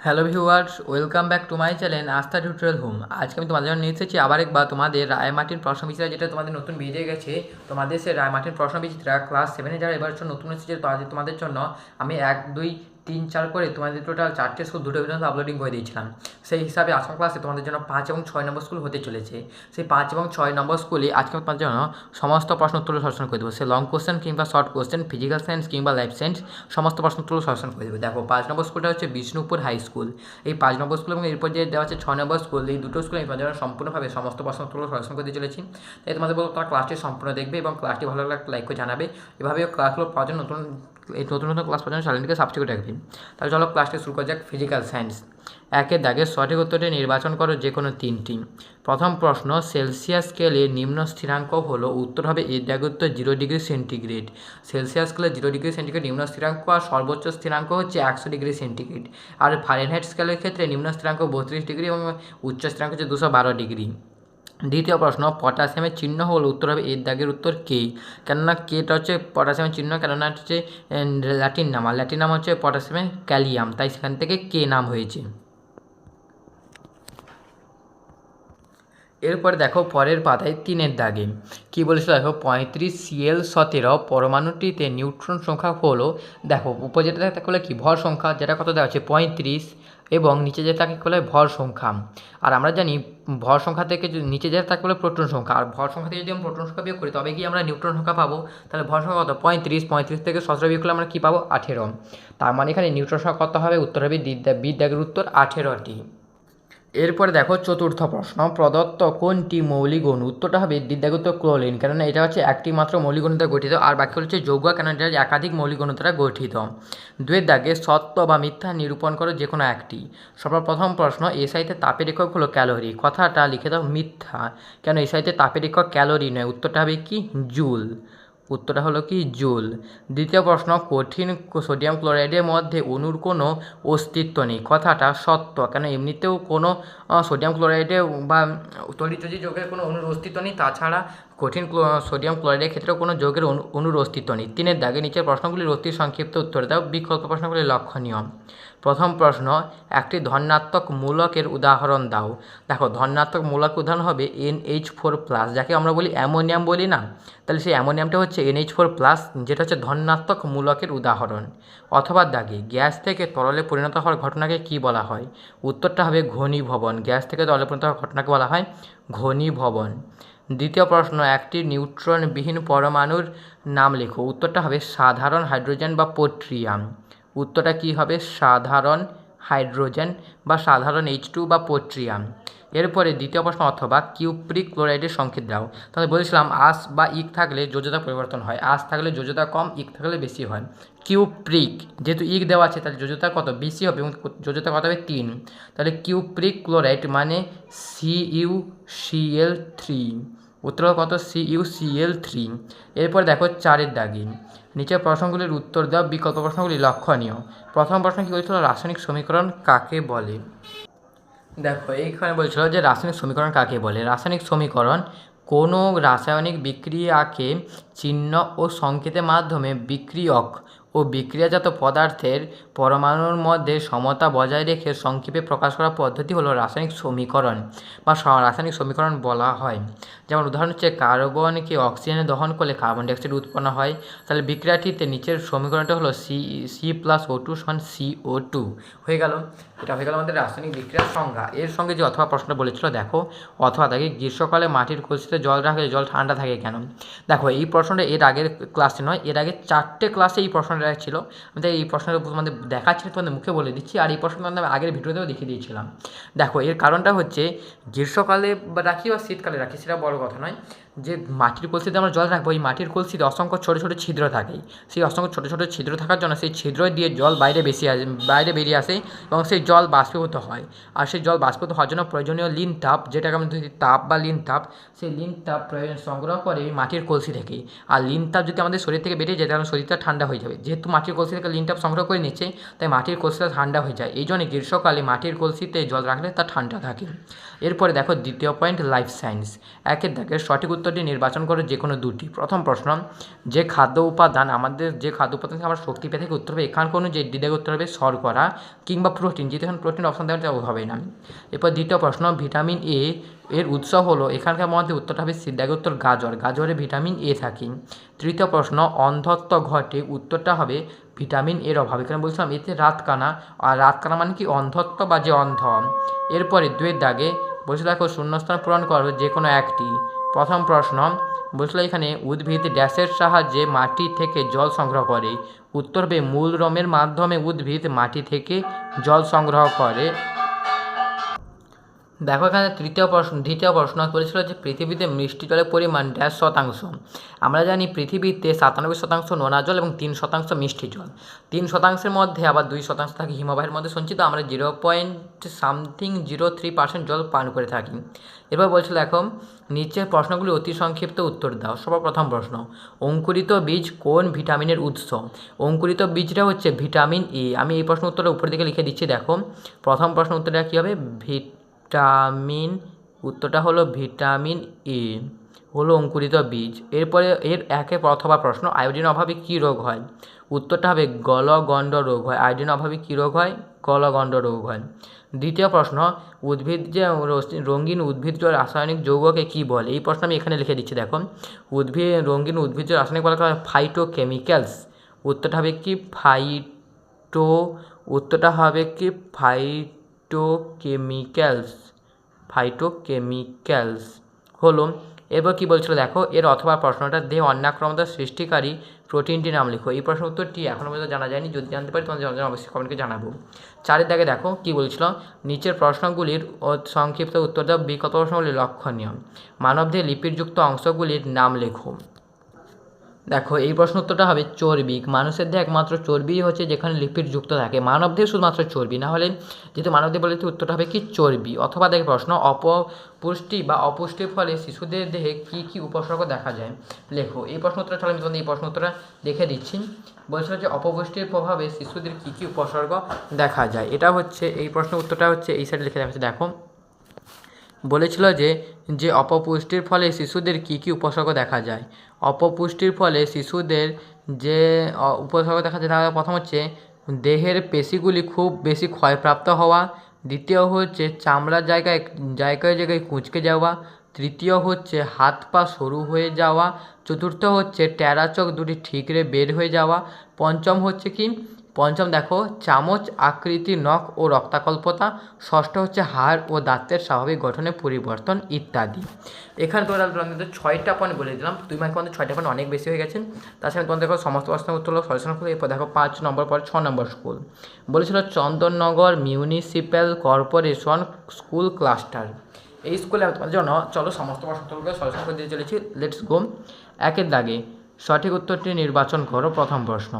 Hello viewers welcome back to my channel Astha tutorial home আজকে আমি তোমাদের জন্য নিয়ে এসেছি আবার একবার তোমাদের রায়মাটির প্রশ্ন বিচিত্রা, যেটা তোমাদের নতুন বেরিয়ে গেছে। তোমাদের সে রায়মাটির প্রশ্ন বিচিত্রা ক্লাস সেভেনে যারা এবার নতুন এসেছে তোমাদের জন্য আমি এক, দুই তিন চার করে তোমাদের টোটাল চারটে স্কুল দুটো পর্যন্ত আপলোডিং করে দিয়েছিলাম। সেই হিসাবে আসাম ক্লাসে তোমাদের জন্য পাঁচ এবং ছয় নম্বর স্কুল হতে চলেছে। সেই পাঁচ এবং ছয় নম্বর স্কুলে আজকে তোমাদের জন্য সমস্ত প্রশ্ন উত্তর সলিউশন করে দেবো। সে লং কোশ্চেন কিংবা শর্ট কোশ্চেন ফিজিক্যাল সায়েন্স কিংবা লাইফ সায়েন্স সমস্ত প্রশ্ন উত্তর সলিউশন করে দেবো। দেখো, পাঁচ নম্বর স্কুলটা হচ্ছে বিষ্ণুপুর হাই স্কুল এই পাঁচ নম্বর স্কুল এবং এরপর যে দেওয়া আছে ছয় নম্বর স্কুল এই দুটো স্কুলে তোমাদের জন্য সম্পূর্ণভাবে সমস্ত প্রশ্ন উত্তর সলিউশন করতে চলেছি। তাই তোমাদের বলব তারা ক্লাসটি সম্পূর্ণ দেখবে এবং ক্লাসটি ভালো লাগলে লাইক করে জানাবে। এভাবে ক্লাসগুলো পাওয়ার জন্য নতুন এই নতুন নতুন ক্লাস জন্য চ্যানেলটিকে সাবস্ক্রাইব রাখবেন তাহলে চলো ক্লাসটি শুরু করা যাক ফিজিক্যাল সায়েন্স একের দাগে সঠিক উত্তরটি নির্বাচন করো যে কোনো তিনটি। প্রথম প্রশ্ন সেলসিয়াস স্কেলে নিম্ন স্থিরাঙ্ক হলো, উত্তর হবে এর দাগে উত্তর জিরো ডিগ্রি সেন্টিগ্রেড সেলসিয়াস স্কেলে জিরো ডিগ্রি সেন্টিগ্রেড নিম্ন স্থিরাঙ্ক আর সর্বোচ্চ স্থিরাঙ্ক হচ্ছে একশো ডিগ্রি সেন্টিগ্রেড আর ফারেনহাইট স্কেলের ক্ষেত্রে নিম্ন স্থিরাঙ্ক বত্রিশ ডিগ্রি এবং উচ্চ স্থিরাঙ্ক হচ্ছে দুশো বারো ডিগ্রি দ্বিতীয় প্রশ্ন, পটাশিয়ামের চিহ্ন হল উত্তর হবে এর দাগের উত্তর কে? কেননা কেটা হচ্ছে পটাশিয়ামের চিহ্ন, কেননা হচ্ছে ল্যাটিন নাম। আর ল্যাটিন নাম হচ্ছে পটাশিয়ামের ক্যালিয়াম, তাই সেখান থেকে কে নাম হয়েছে? এরপরে দেখো পরের পাতায় তিনের দাগে। কী বলেছিল? দেখো পঁয়ত্রিশ সিএল সতেরো পরমাণুটিতে নিউট্রন সংখ্যা হলো, দেখো উপর যেটা হলে কি? ভর সংখ্যা, যেটা কত দেওয়া আছে পঁয়ত্রিশ। এবং নিচে যেটা থাকে বলে ভর সংখ্যা। আর আমরা জানি ভর সংখ্যা থেকে যদি নিচে যেতে থাকে বলে প্রোটন সংখ্যা। আর ভর সংখ্যা থেকে যদি আমরা প্রোটন সংখ্যা বিয়োগ করি, তবে কি আমরা নিউট্রন সংখ্যা পাবো? তাহলে ভর সংখ্যা কত? পঁয়ত্রিশ। পঁয়ত্রিশ থেকে সতেরো বিয়োগ করলে আমরা কী পাবো? আঠেরো। তার মানে এখানে নিউট্রন সংখ্যা কত হবে? উত্তর হবে বিদ্যা বিদ্যাগের উত্তর আঠেরোটি। এরপরে দেখো চতুর্থ প্রশ্ন, প্রদত্ত কোনটি মৌলিক অণু উত্তরটা হবে দ্বিধাগত ক্লোরিন কেননা এটা হচ্ছে একটি মাত্র মৌলিক অণু দ্বারা গঠিত, আর বাকি হচ্ছে যৌগ কেন এটা একাধিক মৌলিক অণু দ্বারা গঠিত। দুয়ের দাগে সত্য বা মিথ্যা নিরূপণ করো যে কোনো একটি। সর্বপ্রথম প্রশ্ন এসআইতে তাপের একক হলো ক্যালোরি, কথাটা লিখে দাও মিথ্যা, কেন এসআইতে তাপের একক ক্যালোরি নয়? উত্তরটা হবে কি? জুল। উত্তরটা হলো কি? জুল। দ্বিতীয় প্রশ্ন, কঠিন সোডিয়াম ক্লোরাইডের মধ্যে অণুর কোনো অস্তিত্ব নেই। কথাটা সত্য। কেন এমনিতেও কোনো সোডিয়াম ক্লোরাইডে বা তরিতজি যোগের কোনো অণুর অস্তিত্ব নেই? তাছাড়া কঠিন সোডিয়াম ক্লোরাইডের ক্ষেত্রেও কোনো যোগের অণুর অস্তিত্ব নেই। তিনের দাগে নিচের প্রশ্নগুলির অতি সংক্ষিপ্ত উত্তর দাও। বিকল্প প্রশ্নগুলি লক্ষণীয়। প্রথম প্রশ্ন, একটি ধনাত্মক মূলকের উদাহরণ দাও। দেখো, ধনাত্মক মূলক উদাহরণ হবে এনএইচ ফোর প্লাস, যাকে আমরা বলি অ্যামোনিয়াম বলি না? তাহলে সেই অ্যামোনিয়ামটা হচ্ছে এনএইচ ফোর প্লাস, যেটা হচ্ছে ধনাত্মক মূলকের উদাহরণ। অথবা দাগে, গ্যাস থেকে তরলে পরিণত হওয়ার ঘটনাকে কি বলা হয়? উত্তরটা হবে ঘনীভবন। গ্যাস থেকে তরলে পরিণত হওয়ার ঘটনাকে বলা হয় ঘনীভবন। দ্বিতীয় প্রশ্ন, একটি নিউট্রনবিহীন পরমাণুর নাম লেখো। উত্তরটা হবে সাধারণ হাইড্রোজেন বা পোট্রিয়াম উত্তরটা কী হবে? সাধারণ হাইড্রোজেন বা সাধারণ এইচ টু বা পোট্রিয়াম এরপরে দ্বিতীয় প্রশ্ন, অথবা কিউপ্রিক ক্লোরাইডের সংকেত দাও। তাহলে বলেছিলাম আস বা ইক থাকলে যোজতা পরিবর্তন হয় আস থাকলে যোজতা কম, ইক থাকলে বেশি হয়। কিউপ্রিক, যেহেতু ইক দেওয়া আছে, তাহলে যোজতা কত? বেশি হবে এবং যোজতা কত হবে? তিন। তাহলে কিউপ্রিক ক্লোরাইড মানে সি ইউ সিএল থ্রি উত্তর কত? C, U CL three. এরপর দেখো চারের দাগি নিচের প্রশ্নগুলির উত্তর দেওয়া বিকল্প প্রশ্নগুলি লক্ষণীয়। প্রথম প্রশ্ন কী বলেছিল রাসায়নিক সমীকরণ কাকে বলে? দেখো, এইখানে বলছিল যে রাসায়নিক সমীকরণ কাকে বলে? রাসায়নিক সমীকরণ কোনো রাসায়নিক বিক্রিয়াকে চিহ্ন ও সংকেতের মাধ্যমে বিক্রিয়ক ও বিক্রিয়াজাত পদার্থের পরমাণুর মধ্যে সমতা বজায় রেখে সংক্ষেপে প্রকাশ করার পদ্ধতি হলো রাসায়নিক সমীকরণ বা রাসায়নিক সমীকরণ বলা হয়। যেমন উদাহরণ হচ্ছে কার্বনকে অক্সিজেনে দহন করলে কার্বন ডাইঅক্সাইড উৎপন্ন হয়। তাহলে বিক্রিয়াটিতে নিচের সমীকরণটা হলো C C plus O two সমান সি ও টু হয়ে গেল। এটা হয়ে গেল আমাদের রাসায়নিক বিক্রিয়ার সংজ্ঞা। এর সঙ্গে যে অথবা প্রশ্নটা বলেছিল, দেখো, অথবা থাকে গ্রীষ্মকালে মাটির কলসিতে জল রাখলে জল ঠান্ডা থাকে কেন? দেখো, এই প্রশ্নটা এর আগের ক্লাসে নয়, এর আগে চারটে ক্লাসে এই প্রশ্নটা ছিল। আমি তাই এই প্রশ্নটা তোমাদের দেখাচ্ছি, তোমাদের মুখে বলে দিচ্ছি। আর এই প্রশ্নটা আমি আগের ভিডিওতেও দেখিয়ে দিয়েছিলাম। দেখো, এর কারণটা হচ্ছে, গ্রীষ্মকালে রাখি বা শীতকালে রাখি, সেটা বড় কথা নয়। যে মাটির কলসিতে আমরা জল রাখব, এই মাটির কলসিতে অসংখ্য ছোটো ছোটো ছিদ্র থাকে। সেই অসংখ্য ছোটো ছোটো ছিদ্র থাকার জন্য সেই ছিদ্র দিয়ে জল বাইরে বেশি আসে, বাইরে বেরিয়ে আসে এবং সেই জল বাষ্পীভূত হয়। আর সেই জল বাষ্পীভূত হওয়ার জন্য প্রয়োজনীয় লিন তাপ, যেটাকে আমরা ধরি তাপ বা লিন তাপ, সেই লিন তাপ প্রয়োজন সংগ্রহ করে মাটির কলসি থেকে। আর লিন তাপ যদি আমাদের শরীর থেকে বেরিয়ে যায়, তাহলে শরীরটা ঠান্ডা হয়ে যাবে। যেহেতু মাটির কলসি থেকে লিন তাপ সংগ্রহ করে নিচ্ছে, তাই মাটির কলসিটা ঠান্ডা হয়ে যায়। এই জন্য গ্রীষ্মকালে মাটির কলসিতে জল রাখলে তা ঠান্ডা থাকে। এরপরে দেখো দ্বিতীয় পয়েন্ট লাইফ সায়েন্স একের দেখে সঠিক উত্তর উত্তরটি নির্বাচন করে যে কোনো দুটি। প্রথম প্রশ্ন, যে খাদ্য উপাদান আমাদের, যে খাদ্য উপাদান থেকে আমরা শক্তি পেতে উত্তর হবে এখানে কোনো যে দ্বিতীয় উত্তর হবে শর্করা কিংবা প্রোটিন যেহেতু এখানে প্রোটিন অপশন দেওয়া হবে না। এরপর দ্বিতীয় প্রশ্ন ভিটামিন এ এর উৎস হলো এখানকার মধ্যে উত্তরটা হবে সিদ্ধাগ উত্তর গাজর। গাজরে ভিটামিন এ থাকে। তৃতীয় প্রশ্ন, অন্ধত্ব ঘটে, উত্তরটা হবে ভিটামিন এর অভাব। এখানে বলছিলাম? এতে রাতকানা, আর রাতকানা মানে কি? অন্ধত্ব বা যে অন্ধ। এরপরে দুয়ের দাগে বলছে দেখো শূন্যস্থান পূরণ করো যে কোনো একটি। প্রথম প্রশ্ন বুঝলো এখানে উদ্ভিদ ড্যাশের সাহায্যে মাটি থেকে জল সংগ্রহ করে। উত্তর হবে মূল রমের মাধ্যমে উদ্ভিদ মাটি থেকে জল সংগ্রহ করে। দেখো এখানে তৃতীয় প্রশ্ন, দ্বিতীয় প্রশ্ন করেছিল যে পৃথিবীতে মিষ্টি জলের পরিমাণ ড্যাশ শতাংশ। আমরা জানি পৃথিবীতে সাতানব্বই শতাংশ নোনা জল এবং তিন শতাংশ মিষ্টি জল। তিন শতাংশের মধ্যে আবার দুই শতাংশ থাকে হিমবাহের মধ্যে সঞ্চিত। আমরা zero point something zero three percent জল পান করে থাকি। এরপর বলছিল এখন নিচের প্রশ্নগুলি অতি সংক্ষিপ্ত উত্তর দাও। সর্বপ্রথম প্রশ্ন, অঙ্কুরিত বীজ কোন ভিটামিনের উৎস? অঙ্কুরিত বীজটা হচ্ছে ভিটামিন এ আমি এই প্রশ্ন উত্তরটা উপর দিকে লিখে দিচ্ছি, দেখো। প্রথম প্রশ্ন উত্তরটা কী হবে? ভিট ভিটামিন, উত্তরটা হলো ভিটামিন এ, হলো অঙ্কুরিত বীজ। এরপরে এর একে অথবা প্রশ্ন, আয়োডিন অভাবে কী রোগ হয়? উত্তরটা হবে গলগণ্ড রোগ হয়। আয়োডিন অভাবে কী রোগ হয়? গলগণ্ড রোগ হয়। দ্বিতীয় প্রশ্ন, উদ্ভিদ যে রঙিন উদ্ভিজ্জ রাসায়নিক যৌগকে কী বলে? এই প্রশ্ন আমি এখানে লিখে দিচ্ছি, দেখো। উদ্ভিদ রঙিন উদ্ভিজ্জ রাসায়নিক বলা হয় ফাইটোকেমিক্যালস উত্তরটা হবে কি? ফাইটো উত্তরটা হবে কি? ফাইট ফাইটোকেমিক্যালস ফাইটোকেমিক্যালস হলো এরপর কী বলছিল দেখো, এর অথবা প্রশ্নটা দেহ অন্যাক্রমতা সৃষ্টিকারী প্রোটিনটির নাম লিখো। এই প্রশ্ন উত্তরটি এখনও পর্যন্ত জানা যায়নি, যদি জানতে পারি তোমাদের জানা অবশ্যই কমেন্টকে জানাব। চারের দাগে দেখো, কী বলছিল? নিচের প্রশ্নগুলির সংক্ষিপ্ত উত্তর দেওয়া বিকল্প প্রশ্নগুলি লক্ষণীয়। মানবদেহে লিপিডযুক্ত অংশগুলির নাম লেখো। দেখো, এই প্রশ্ন উত্তরটা হবে চর্বি। মানুষের দেহে একমাত্র চর্বি হচ্ছে যেখানে লিপিড যুক্ত থাকে। মানব দেহে শুধুমাত্র চর্বি। না হলে যেহেতু মানব দেহ বলে উত্তরটা হবে কি? চর্বি। অথবা দেখে প্রশ্ন অপপুষ্টি বা অপুষ্টির ফলে শিশুদের দেহে কী কী উপসর্গ দেখা যায়? লেখো। এই প্রশ্ন উত্তরটা, তাহলে আমি তোমাদের এই প্রশ্ন উত্তরটা দেখে দিচ্ছি। বলছিল যে অপপুষ্টির প্রভাবে শিশুদের কী কী উপসর্গ দেখা যায়? এটা হচ্ছে, এই প্রশ্ন উত্তরটা হচ্ছে এই সাইডে লিখে দেখাচ্ছে দেখো বলেছিল যে যে অপপুষ্টির ফলে শিশুদের কী কী উপসর্গ দেখা যায়। অপপুষ্টির ফলে শিশুদের যে উপসর্গ দেখা যায় তার প্রথম হচ্ছে দেহের পেশিগুলি খুব বেশি ক্ষয়প্রাপ্ত হওয়া। দ্বিতীয় হচ্ছে চামড়ার জায়গায় জায়গায় জায়গায় কুঁচকে যাওয়া। তৃতীয় হচ্ছে হাত পা সরু হয়ে যাওয়া। চতুর্থ হচ্ছে টেরা চোখ দুটি ঠিকরে বের হয়ে যাওয়া। পঞ্চম হচ্ছে কি? পঞ্চম দেখো, চামচ, আকৃতি, নখ ও রক্তাকল্পতা। ষষ্ঠ হচ্ছে হাড় ও দাঁতের স্বাভাবিক গঠনে পরিবর্তন ইত্যাদি। এখানে তোমরা তোমাদের ছয়টা পয়েন্ট বলে দিলাম। দুই মার্কের মধ্যে ছয়টা পয়েন্ট অনেক বেশি হয়ে গেছেন তাছাড়া তোমাদের দেখো সমস্ত প্রশ্নের উত্তর হলো সলিউশন করো এরপর দেখো পাঁচ নম্বর পর ছ নম্বর স্কুল বলেছিল Chandannagar municipal corporation school cluster এই স্কুলে তোমাদের জন্য, চলো সমস্ত প্রশ্নগুলো সলিউশন করে দিয়ে চলেছি। লেটস গো একের দাগে সঠিক উত্তরটি নির্বাচন করো, প্রথম প্রশ্ন।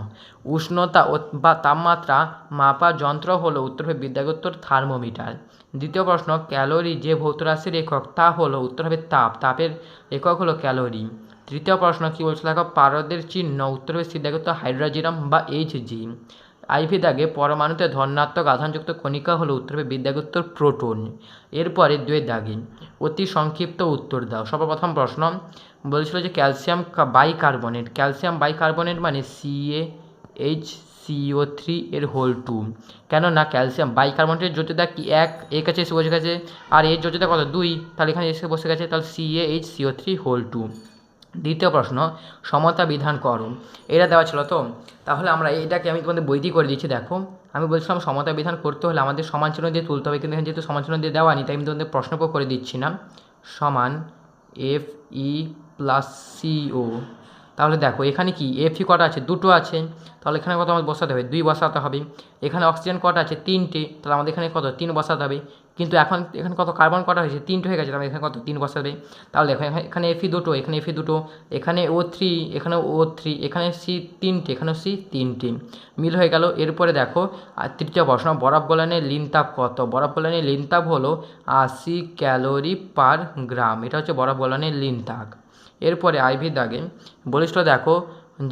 উষ্ণতা বা তাপমাত্রা মাপার যন্ত্র হলো উত্তর হবে বিদ্যাগোত্তর থার্মোমিটার। দ্বিতীয় প্রশ্ন, ক্যালোরি যে ভৌতরাশির একক, তা হলো উত্তর হবে তাপ। তাপের একক হলো ক্যালোরি। তৃতীয় প্রশ্ন, কী বলছে দেখো, পারদের চিহ্ন উত্তর হবে সিদ্ধাগত হাইড্রোজিনাম বা এইচ জি আইভি দাগে পরমাণুতে ধনাত্মক আধানযুক্ত কণিকা হলো উত্তর হবে বিদ্যাগোত্তর প্রোটন। এরপরে দুয়ের দাগে অতি সংক্ষিপ্ত উত্তর দাও। সর্বপ্রথম প্রশ্ন বলছিল যে ক্যালসিয়াম বাইকার্বনেট। ক্যালসিয়াম বাইকার্বনেট মানে সিএ এইচ সিও থ্রি এর হোল টু কেননা ক্যালসিয়াম বাইকার্বনেটের যোজ্যতা কি? এক এর কাছে এসে বসে গেছে। আর এর যোজ্যতা কত? দুই, তাহলে এখানে এসে বসে গেছে, তাহলে CA H CO three whole two দ্বিতীয় প্রশ্ন, সমতা বিধান করো। এটা দেওয়া ছিল তো? তাহলে আমরা এটাকে আমি তোমাদের বইটি করে দিচ্ছি, দেখো। আমি বলছিলাম সমতা বিধান করতে হলে আমাদের সমান চিহ্ন দিয়ে তুলতে হবে, কিন্তু এখানে যেহেতু সমান চিহ্ন দিয়ে দেওয়া নি তাই আমি তোমাদের প্রশ্ন করে দিচ্ছি না। সমান এফ ই প্লাস সিও তাহলে দেখো, এখানে কি? এফি কটা আছে? দুটো আছে। তাহলে এখানে কত আমাদের বসাতে হবে? দুই বসাতে হবে। এখানে অক্সিজেন কটা আছে? তিনটে। তাহলে আমাদের এখানে কত? তিন বসাতে হবে। কিন্তু এখন, এখানে কত কার্বন কটা হয়েছে? তিনটে হয়ে গেছে। তাহলে এখানে কত? তিন বসাবে তাহলে এখানে এফি দুটো, এখানে এফি দুটো, এখানে ও থ্রি এখানে ও থ্রি এখানে সি তিনটে এখানেও সি তিনটে। মিল হয়ে গেল। এরপরে দেখো, আর তৃতীয় প্রশ্ন, বরফ গলানের লিন তাপ কত? বরফ গলানের লিন তাপ হলো আশি ক্যালোরি পার গ্রাম। এটা হচ্ছে বরফ গলানের লিন তাপ। এরপরে আইভি দাগে বলিষ্ঠ দেখো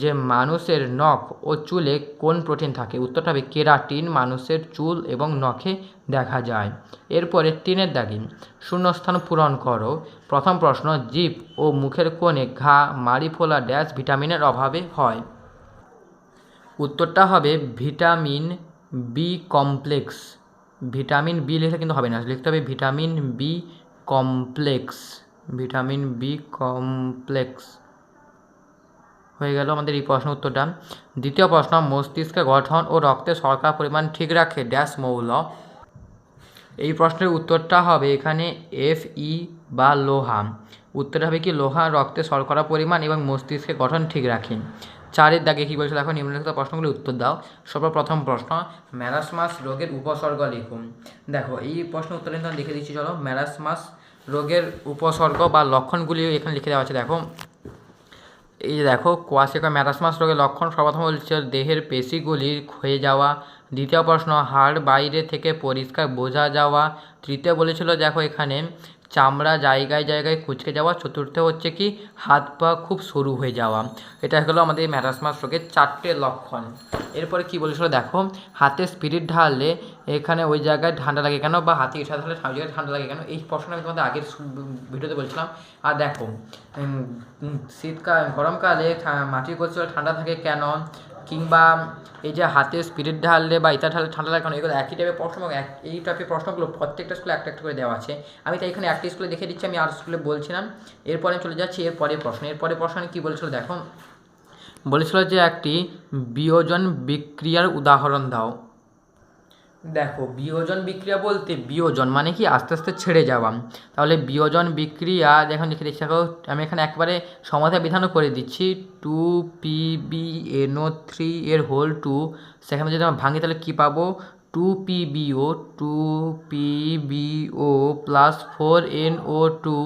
যে মানুষের নখ ও চুলে কোন প্রোটিন থাকে? উত্তরটা হবে কেরাটিন, মানুষের চুল এবং নখে দেখা যায়। এরপরে টিনের দাগি শূন্যস্থান পূরণ করো। প্রথম প্রশ্ন, জীব ও মুখের কোণে ঘা মারি ফোলা ড্যাশ ভিটামিনের অভাবে হয়। উত্তরটা হবে vitamin B complex. Vitamin B লিখলে কিন্তু হবে না, লিখতে হবে vitamin B complex. Vitamin B complex হয়ে গেল আমাদের এই প্রশ্ন উত্তরটা। দ্বিতীয় প্রশ্ন মস্তিষ্কের গঠন ও রক্তে শর্করা পরিমাণ ঠিক রাখে? ড্যাশ মৌল। এই প্রশ্নের উত্তরটা হবে এখানে এফ ই বা লোহা। উত্তর হবে কি, লোহা রক্তে শর্করা পরিমাণ এবং মস্তিষ্কের গঠন ঠিক রাখে। চারের দাগে কী বলছে দেখো, নিম্নলিখিত প্রশ্নগুলি উত্তর দাও। সর্বপ্রথম প্রশ্ন ম্যারাসমাস রোগের উপসর্গ লিখুন। দেখো, এই প্রশ্ন উত্তর কিন্তু লিখে দিচ্ছি, চলো। ম্যারাসমাস রোগের উপসর্গ বা লক্ষণগুলি এখানে লিখে দেওয়া আছে, দেখো। এই যে দেখো কোয়াশেকা ম্যারাসমাস রোগের লক্ষণ সর্বপ্রথম বলছে, দেহের পেশিগুলি ক্ষয়ে যাওয়া। দ্বিতীয় প্রশ্ন, হাড় বাইরে থেকে পরিষ্কার বোঝা যাওয়া। তৃতীয় বলেছিল, দেখো এখানে চামড়া জায়গায় জায়গায় কুচকে যাওয়া। চতুর্থ হচ্ছে কি, হাত পা খুব সরু হয়ে যাওয়া। এটা হলো আমাদের ম্যারাসমাস রোগের চারটে লক্ষণ। এরপরে কি বলেছিল দেখো, হাতে স্পিরিট ঢাললে এখানে ওই জায়গায় ঠান্ডা লাগে কেন বা হাতে ইটা ঢাললে ওই জায়গায় ঠান্ডা লাগে কেন? এই প্রশ্ন আমি তোমাদের আগের ভিডিওতে বলছিলাম। আর দেখো শীতকাল, গরমকালে মাটির কোচে ঠান্ডা থাকে কেন? কিংবা এই যে হাতে স্পিরিট ঢাললে বা ইতা ঢালে ঠান্ডা লাগানো, এগুলো একই টাইপের প্রশ্ন এবং এক, এই টাইপের প্রশ্নগুলো প্রত্যেকটা স্কুলে একটা একটা করে দেওয়া আছে। আমি তাই এখানে একটা স্কুলে দেখে দিচ্ছি, আমি আর স্কুলে বলছিলাম। এরপরে চলে যাচ্ছি এরপরে প্রশ্ন। এরপরে প্রশ্ন কী বলেছিল দেখো? বলেছিল যে একটি বিয়োজন বিক্রিয়ার উদাহরণ দাও। দেখো, বিয়োজন বিক্রিয়া বলতে বিয়োজন মানে কি? আস্তে আস্তে ছেড়ে যাওয়া। তাহলে বিয়োজন বিক্রিয়া, দেখুন, লিখে দিচ্ছি দেখো, আমি এখানে একবারে সমাধান বিধানও করে দিচ্ছি। Two P B NO three এর হোল টু সেখানে যদি আমরা ভাঙি, তাহলে কী পাবো? Two P BO two P BO plus four N O two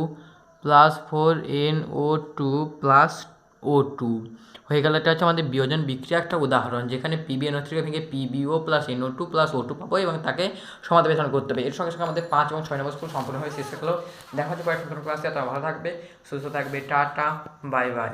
plus four N O two plus O two হয়ে গেল, এটা হচ্ছে আমাদের বিয়োজন বিক্রিয়া একটা উদাহরণ, যেখানে পিবি এনও থ্রিকে ভেঙে O plus NO two plus O two পাবো এবং তাকে সমাধান করতে হবে। এর সঙ্গে সঙ্গে আমাদের পাঁচ এবং ছয় নম্বর স্কুল সম্পূর্ণ হয়ে শেষ হলো দেখা হচ্ছে কয়েকটা ক্লাসে তারা ভালো থাকবে, সুস্থ থাকবে, টাটা বাই বাই